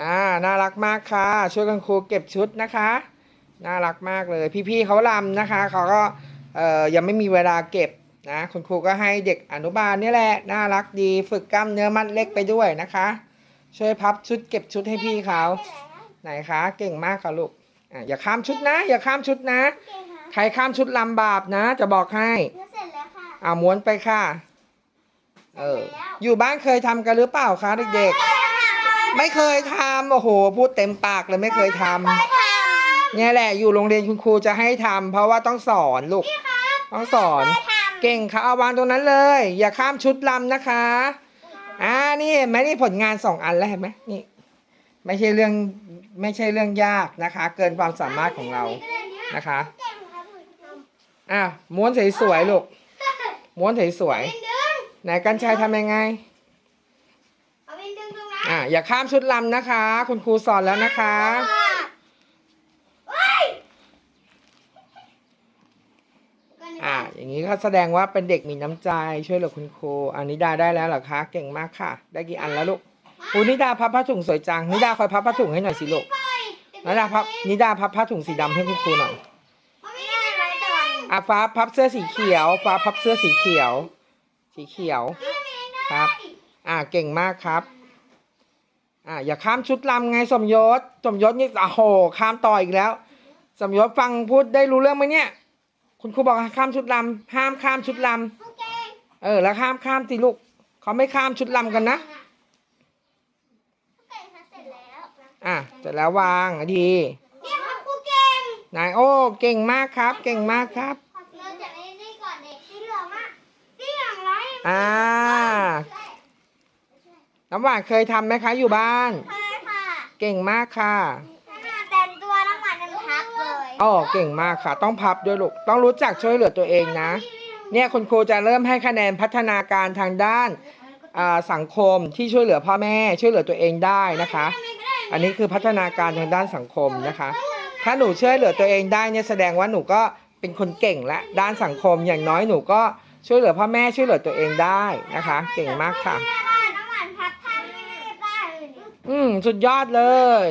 อ่าน่ารักมากค่ะ ช่วยกันครูเก็บชุดนะคะ น่ารักมากเลย พี่ๆเขาลำนะคะเขาก็เอ่อยังไม่มีเวลาเก็บนะคุณครูก็ให้เด็กอนุบาลนี่แหละน่ารักดีฝึกกล้ามเนื้อมัดเล็กไปด้วยนะคะ ช่วยพับชุดเก็บชุดให้พี่เขาไหนคะเก่งมากค่ะลูกอะอย่าข้ามชุดนะ อย่าข้ามชุดนะ เก่งค่ะใครข้ามชุดลำบาปนะ จะบอกให้หนูเสร็จแล้วค่ะ อ่าม้วนไปค่ะ เออ อยู่บ้านเคยทำกันหรือเปล่าคะเด็กๆ ไม่เคยทำโอ้โห พูดเต็มปากเลยไม่เคยทำเนี่ยแหละอยู่โรงเรียนคุณครูจะให้ทำเพราะว่าต้องสอนลูกต้องสอน เก่งค่ะเอาวางตรงนั้นเลย อย่าข้ามชุดลำนะคะอ่านี่เห็นไหมนี่ผลงานสองอันแล้วเห็นไหมนี่ ไม่ใช่เรื่องไม่ใช่เรื่องยากนะคะ เกินความสามารถของเรานะคะเก่งครับหนูทำอะม้วนสวยๆลูกม้วนสวยเป็นดึงๆไหนกันชัยทำยังไง เอาเป็นดึงตรงนั้นอะอย่าข้ามชุดลำนะคะ คุณครูสอนแล้วนะคะ เฮ้ยอะอย่างนี้ก็แสดงว่าเป็นเด็กมีน้ำใจช่วยเหลือคุณครูอันนิดาได้แล้วเหรอคะ เก่งมากค่ะ ได้กี่อันแล้วลูกอูนิดาพับผ้าถุงสวยจังนิดาคอยพับผ้าถุงให้หน่อยสิลูกนิดาพับนิดาพับผ้าถุงสีดำให้คุณครูหน่อยไม่ได้ไรตอนอะฟ้าพับเสื้อสีเขียว ฟ้าพับเสื้อสีเขียว สีเขียวครับ อะเก่งมากครับ อะอย่าข้ามชุดลำไงสมยศสมยศนี่โอ้โหข้ามต่ออีกแล้ว สมยศฟังพูดได้รู้เรื่องไหมเนี่ย คุณครูบอกให้ข้ามชุดลำห้ามข้ามชุดลำโอเคเออแล้วข้ามข้ามสิลูกเขาไม่ข้ามชุดลำกันนะเก่งค่ะเสร็จแล้วอะเสร็จแล้ววางดีเนี่ยค่ะครูเก่งนายโอ้เก่งมากครับ เก่งมากครับ เราจะไม่นี่ก่อนเด็กสีเหลืองอะสีเหลืองไร อ่า น้ำหวานเคยทำไหมคะอยู่บ้าน ใช่ค่ะเก่งมากค่ะขนาดแต่งตัวน้ำหวานยังพักเลยอ๋อเก่งมากค่ะ ต้องพับด้วยลูกต้องรู้จักช่วยเหลือตัวเองนะ เนี่ยคุณครูจะเริ่มให้คะแนนพัฒนาการทางด้านอ่าสังคมที่ช่วยเหลือพ่อแม่ ช่วยเหลือตัวเองได้นะคะ อันนี้คือพัฒนาการทางด้านสังคมนะคะ ถ้าหนูช่วยเหลือตัวเองได้เนี่ยแสดงว่าหนูก็เป็นคนเก่งและด้านสังคมอย่างน้อยหนูก็ช่วยเหลือพ่อแม่ช่วยเหลือตัวเองได้นะคะ เก่งมากค่ะ น้ำหวานพักท่านไม่ได้เลย อืม สุดยอดเลย